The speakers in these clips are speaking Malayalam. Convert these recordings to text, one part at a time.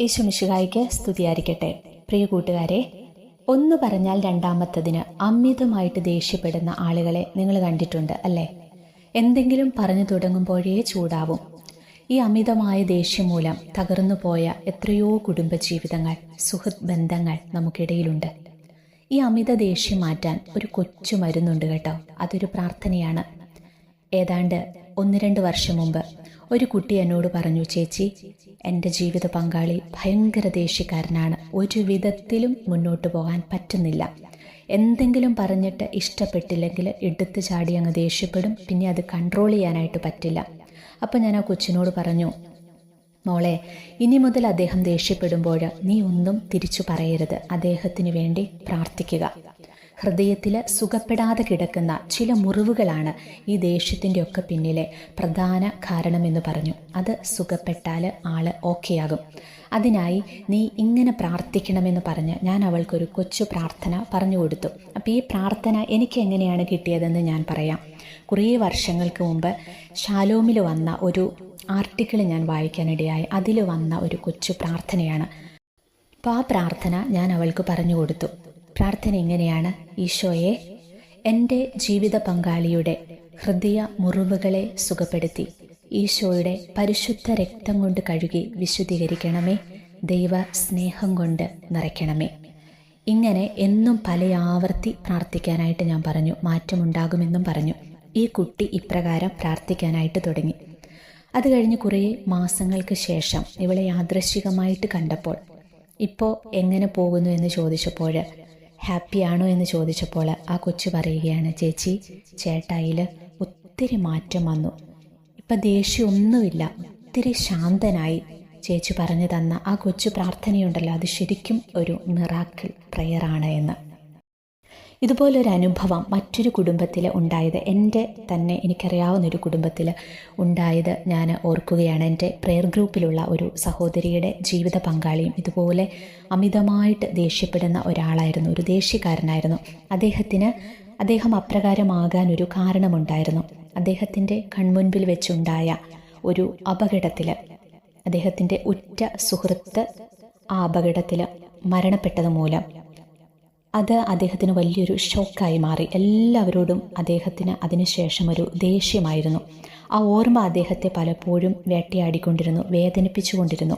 യേശുമിശുഹായിക്ക് സ്തുതിയായിരിക്കട്ടെ. പ്രിയ കൂട്ടുകാരെ ഒന്ന് പറഞ്ഞാൽ രണ്ടാമത്തതിന് അമിതമായിട്ട് ദേഷ്യപ്പെടുന്ന ആളുകളെ നിങ്ങൾ കണ്ടിട്ടുണ്ട് അല്ലേ? എന്തെങ്കിലും പറഞ്ഞു തുടങ്ങുമ്പോഴേ ചൂടാവും. ഈ അമിതമായ ദേഷ്യം മൂലം തകർന്നു പോയ എത്രയോ കുടുംബജീവിതങ്ങൾ സുഹൃത് ബന്ധങ്ങൾ നമുക്കിടയിലുണ്ട്. ഈ അമിത ദേഷ്യം മാറ്റാൻ ഒരു കൊച്ചു മരുന്നുണ്ട് കേട്ടോ. അതൊരു പ്രാർത്ഥനയാണ്. ഏതാണ്ട് ഒന്ന് രണ്ട് വർഷം മുമ്പ് ഒരു കുട്ടി എന്നോട് പറഞ്ഞു ചേച്ചി എന്റെ ജീവിത പങ്കാളി ഭയങ്കര ദേഷ്യക്കാരനാണ്. ഒരു വിധത്തിലും മുന്നോട്ട് പോകാൻ പറ്റുന്നില്ല. എന്തെങ്കിലും പറഞ്ഞിട്ട് ഇഷ്ടപ്പെട്ടില്ലെങ്കിൽ എടുത്തു ചാടി അങ്ങ് ദേഷ്യപ്പെടും. പിന്നെ അത് കൺട്രോൾ ചെയ്യാനായിട്ട് പറ്റില്ല. അപ്പം ഞാൻ ആ കൊച്ചിനോട് പറഞ്ഞു മോളെ ഇനി മുതൽ അദ്ദേഹം ദേഷ്യപ്പെടുമ്പോൾ നീ ഒന്നും തിരിച്ചു പറയരുത്. അദ്ദേഹത്തിന് വേണ്ടി പ്രാർത്ഥിക്കുക. ഹൃദയത്തിൽ സുഖപ്പെടാതെ കിടക്കുന്ന ചില മുറിവുകളാണ് ഈ ദേഷ്യത്തിന്റെ ഒക്കെ പിന്നിലെ പ്രധാന കാരണമെന്ന് പറഞ്ഞു. അത് സുഖപ്പെട്ടാൽ ആൾ ഓക്കെയാകും. അതിനായി നീ ഇങ്ങനെ പ്രാർത്ഥിക്കണമെന്ന് പറഞ്ഞ് ഞാൻ അവൾക്കൊരു കൊച്ചു പ്രാർത്ഥന പറഞ്ഞു കൊടുത്തു. അപ്പോൾ ഈ പ്രാർത്ഥന എനിക്ക് എങ്ങനെയാണ് കിട്ടിയതെന്ന് ഞാൻ പറയാം. കുറേ വർഷങ്ങൾക്ക് മുമ്പ് ഷാലോമിൽ വന്ന ഒരു ആർട്ടിക്കിൾ ഞാൻ വായിക്കാനിടയായി. അതിൽ വന്ന ഒരു കൊച്ചു പ്രാർത്ഥനയാണ്. അപ്പോൾ ആ പ്രാർത്ഥന ഞാൻ അവൾക്ക് പറഞ്ഞു കൊടുത്തു. പ്രാർത്ഥന ഇങ്ങനെയാണ് ഈശോയെ എന്റെ ജീവിത പങ്കാളിയുടെ ഹൃദയ മുറിവുകളെ സുഖപ്പെടുത്തി. ഈശോയുടെ പരിശുദ്ധ രക്തം കൊണ്ട് കഴുകി വിശുദ്ധീകരിക്കണമേ. ദൈവ സ്നേഹം കൊണ്ട് നിറയ്ക്കണമേ. ഇങ്ങനെ എന്നും പല ആവർത്തി പ്രാർത്ഥിക്കാനായിട്ട് ഞാൻ പറഞ്ഞു. മാറ്റമുണ്ടാകുമെന്നും പറഞ്ഞു. ഈ കുട്ടി ഇപ്രകാരം പ്രാർത്ഥിക്കാനായിട്ട് തുടങ്ങി. അത് കഴിഞ്ഞ് കുറേ മാസങ്ങൾക്ക് ശേഷം ഇവളെ യാദൃശികമായിട്ട് കണ്ടപ്പോൾ ഇപ്പോൾ എങ്ങനെ പോകുന്നു? എന്ന് ചോദിച്ചപ്പോൾ ഹാപ്പിയാണോ എന്ന് ചോദിച്ചപ്പോൾ ആ കൊച്ചു പറയുകയാണ് ചേച്ചി ചേട്ടായിൽ ഒത്തിരി മാറ്റം വന്നു. ഇപ്പം ദേഷ്യമൊന്നുമില്ല ഒത്തിരി ശാന്തനായി. ചേച്ചി പറഞ്ഞു തന്ന ആ കൊച്ചു പ്രാർത്ഥനയുണ്ടല്ലോ അത് ശരിക്കും ഒരു മിറാക്കിൾ പ്രയറാണ് എന്ന്. ഇതുപോലൊരു അനുഭവം മറ്റൊരു കുടുംബത്തിൽ ഉണ്ടായത് എന്റെ തന്നെ എനിക്കറിയാവുന്ന ഒരു കുടുംബത്തിൽ ഉണ്ടായത് ഞാൻ ഓർക്കുകയാണ്. എന്റെ പ്രെയർ ഗ്രൂപ്പിലുള്ള ഒരു സഹോദരിയുടെ ജീവിത പങ്കാളിയും ഇതുപോലെ അമിതമായിട്ട് ദേഷ്യപ്പെടുന്ന ഒരാളായിരുന്നു. ഒരു ദേഷ്യക്കാരനായിരുന്നു. അദ്ദേഹത്തിന് അദ്ദേഹം അപ്രകാരമാകാൻ ഒരു കാരണമുണ്ടായിരുന്നു. അദ്ദേഹത്തിന്റെ കൺമുൻപിൽ വെച്ചുണ്ടായ ഒരു അപകടത്തിൽ അദ്ദേഹത്തിന്റെ ഉറ്റ സുഹൃത്ത് ആ അപകടത്തിൽ മരണപ്പെട്ടത് മൂലം അത് അദ്ദേഹത്തിന് വലിയൊരു ഷോക്കായി മാറി. എല്ലാവരോടും അദ്ദേഹത്തിന് അതിനുശേഷം ഒരു ദേഷ്യമായിരുന്നു. ആ ഓർമ്മ അദ്ദേഹത്തെ പലപ്പോഴും വേട്ടയാടിക്കൊണ്ടിരുന്നു വേദനിപ്പിച്ചുകൊണ്ടിരുന്നു.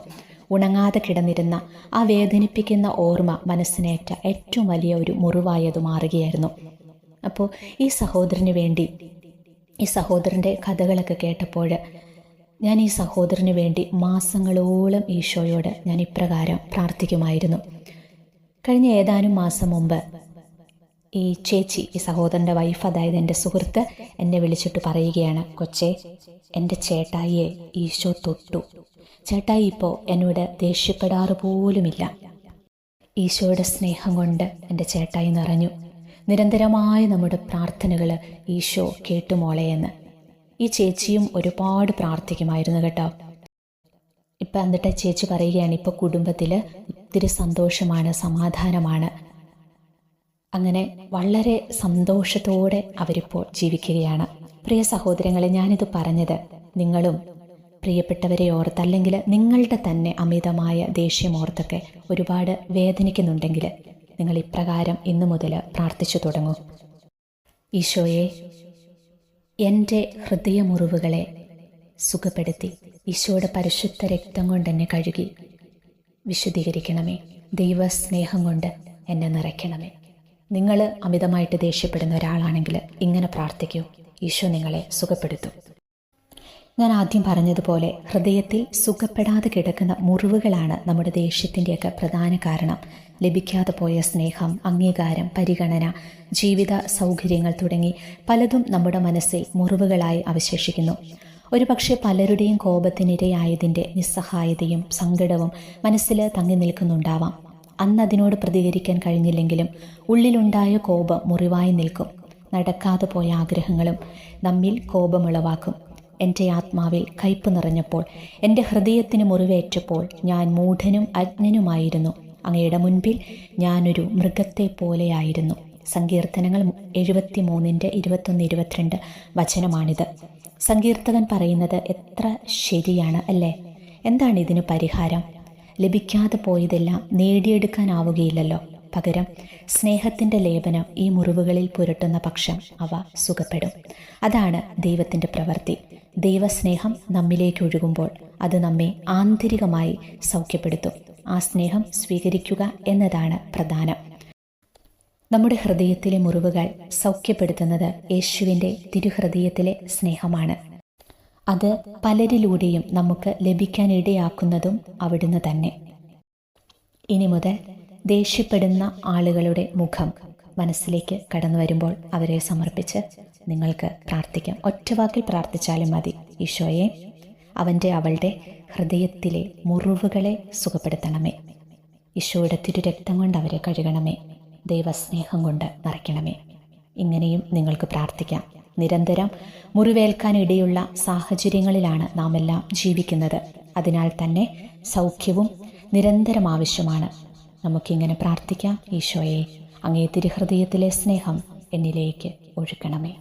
ഉണങ്ങാതെ കിടന്നിരുന്ന ആ വേദനിപ്പിക്കുന്ന ഓർമ്മ മനസ്സിനേറ്റ ഏറ്റവും വലിയ ഒരു മുറിവായി അത് മാറുകയായിരുന്നു. അപ്പോൾ ഈ സഹോദരന് വേണ്ടി ഈ സഹോദരന്റെ കഥകളൊക്കെ കേട്ടപ്പോൾ ഞാൻ ഈ സഹോദരന് വേണ്ടി മാസങ്ങളോളം ഈശോയോട് ഞാൻ ഇപ്രകാരം പ്രാർത്ഥിക്കുമായിരുന്നു. കഴിഞ്ഞ ഏതാനും മാസം മുമ്പ് ഈ ചേച്ചി ഈ സഹോദരന്റെ വൈഫ് അതായത് എന്റെ സുഹൃത്ത് എന്നെ വിളിച്ചിട്ട് പറയുകയാണ് കൊച്ചെ എന്റെ ചേട്ടായിയെ ഈശോ തൊട്ടു. ചേട്ടായി ഇപ്പോൾ എന്നോട് ദേഷ്യപ്പെടാറ് പോലുമില്ല. ഈശോയുടെ സ്നേഹം കൊണ്ട് എന്റെ ചേട്ടായി നിറഞ്ഞു. നിരന്തരമായ നമ്മുടെ പ്രാർത്ഥനകൾ ഈശോ കേട്ടുമോളെയെന്ന് ഈ ചേച്ചിയും ഒരുപാട് പ്രാർത്ഥിക്കുമായിരുന്നു കേട്ടോ. ഇപ്പം എന്നിട്ട് ചേച്ചി പറയുകയാണ് ഇപ്പോൾ കുടുംബത്തിൽ ഒത്തിരി സന്തോഷമാണ് സമാധാനമാണ്. അങ്ങനെ വളരെ സന്തോഷത്തോടെ അവരിപ്പോൾ ജീവിക്കുകയാണ്. പ്രിയ സഹോദരങ്ങളെ ഞാനിത് പറഞ്ഞത് നിങ്ങളും പ്രിയപ്പെട്ടവരെ ഓർത്ത് അല്ലെങ്കിൽ നിങ്ങളുടെ തന്നെ അമിതമായ ദേഷ്യം ഓർത്തൊക്കെ ഒരുപാട് വേദനിക്കുന്നുണ്ടെങ്കിൽ നിങ്ങൾ ഇപ്രകാരം ഇന്നു മുതൽ പ്രാർത്ഥിച്ചു തുടങ്ങും. ഈശോയെ എന്റെ ഹൃദയമുറിവുകളെ സുഖപ്പെടുത്തി. ഈശോയുടെ പരിശുദ്ധ രക്തം കൊണ്ട് എന്നെ കഴുകി. വിശുദ്ധീകരിക്കണമേ. ദൈവസ്നേഹം കൊണ്ട് എന്നെ നിറയ്ക്കണമേ. നിങ്ങൾ അമിതമായിട്ട് ദേഷ്യപ്പെടുന്ന ഒരാളാണെങ്കിൽ ഇങ്ങനെ പ്രാർത്ഥിക്കൂ. ഈശോ നിങ്ങളെ സുഖപ്പെടുത്തും. ഞാൻ ആദ്യം പറഞ്ഞതുപോലെ ഹൃദയത്തിൽ സുഖപ്പെടാതെ കിടക്കുന്ന മുറിവുകളാണ് നമ്മുടെ ദേഷ്യത്തിന്റെയൊക്കെ പ്രധാന കാരണം. ലഭിക്കാതെ പോയ സ്നേഹം അംഗീകാരം പരിഗണന ജീവിത സൗകര്യങ്ങൾ തുടങ്ങി പലതും നമ്മുടെ മനസ്സിൽ മുറിവുകളായി അവശേഷിക്കുന്നു. ഒരുപക്ഷെ പലരുടെയും കോപത്തിനിരയായതിന്റെ നിസ്സഹായതയും സങ്കടവും മനസ്സിൽ തങ്ങി നിൽക്കുന്നുണ്ടാവാം. അന്ന് അതിനോട് പ്രതികരിക്കാൻ കഴിഞ്ഞില്ലെങ്കിലും ഉള്ളിലുണ്ടായ കോപം മുറിവായി നിൽക്കും. നടക്കാതെ പോയ ആഗ്രഹങ്ങളും നമ്മിൽ കോപമുളവാക്കും. എന്റെ ആത്മാവിൽ കയ്പ് നിറഞ്ഞപ്പോൾ എന്റെ ഹൃദയത്തിന് മുറിവേറ്റപ്പോൾ ഞാൻ മൂഢനും അജ്ഞനുമായിരുന്നു. അങ്ങയുടെ മുൻപിൽ ഞാനൊരു മൃഗത്തെ പോലെയായിരുന്നു സങ്കീർത്തനങ്ങൾ എഴുപത്തി മൂന്നിന്റെ ഇരുപത്തൊന്ന് ഇരുപത്തിരണ്ട് വചനമാണിത്. സങ്കീർത്തകൻ പറയുന്നത് എത്ര ശരിയാണ് അല്ലേ? എന്താണ് ഇതിന് പരിഹാരം? ലഭിക്കാതെ പോയതെല്ലാം നേടിയെടുക്കാനാവുകയില്ലല്ലോ. പകരം സ്നേഹത്തിന്റെ ലേപനം ഈ മുറിവുകളിൽ പുരട്ടുന്ന പക്ഷം അവ സുഖപ്പെടും. അതാണ് ദൈവത്തിന്റെ പ്രവൃത്തി. ദൈവസ്നേഹം നമ്മിലേക്ക് ഒഴുകുമ്പോൾ അത് നമ്മെ ആന്തരികമായി സൗഖ്യപ്പെടുത്തും. ആ സ്നേഹം സ്വീകരിക്കുക എന്നതാണ് പ്രധാനം. നമ്മുടെ ഹൃദയത്തിലെ മുറിവുകൾ സൗഖ്യപ്പെടുത്തുന്നത് യേശുവിന്റെ തിരുഹൃദയത്തിലെ സ്നേഹമാണ്. അത് പലരിലൂടെയും നമുക്ക് ലഭിക്കാനിടയാക്കുന്നതും അവിടുന്ന് തന്നെ. ഇനി മുതൽ ദേഷ്യപ്പെടുന്ന ആളുകളുടെ മുഖം മനസ്സിലേക്ക് കടന്നു വരുമ്പോൾ അവരെ സമർപ്പിച്ച് നിങ്ങൾക്ക് പ്രാർത്ഥിക്കാം. ഒറ്റവാക്കിൽ പ്രാർത്ഥിച്ചാലും മതി. ഈശോയെ അവന്റെ അവളുടെ ഹൃദയത്തിലെ മുറിവുകളെ സുഖപ്പെടുത്തണമേ. ഈശോയുടെ തിരു രക്തം കൊണ്ട് അവരെ കഴുകണമേ. ദൈവസ്നേഹം കൊണ്ട് നിറയ്ക്കണമേ. ഇങ്ങനെയും നിങ്ങൾക്ക് പ്രാർത്ഥിക്കാം. നിരന്തരം മുറിവേൽക്കാൻ ഇടയുള്ള സാഹചര്യങ്ങളിലാണ് നാം എല്ലാം ജീവിക്കുന്നത്. അതിനാൽ തന്നെ സൗഖ്യവും നിരന്തരം ആവശ്യമാണ്. നമുക്കിങ്ങനെ പ്രാർത്ഥിക്കാം. ഈശോയെ അങ്ങേ തിരുഹൃദയത്തിലെ സ്നേഹം എന്നിലേക്ക് ഒഴുക്കണമേ.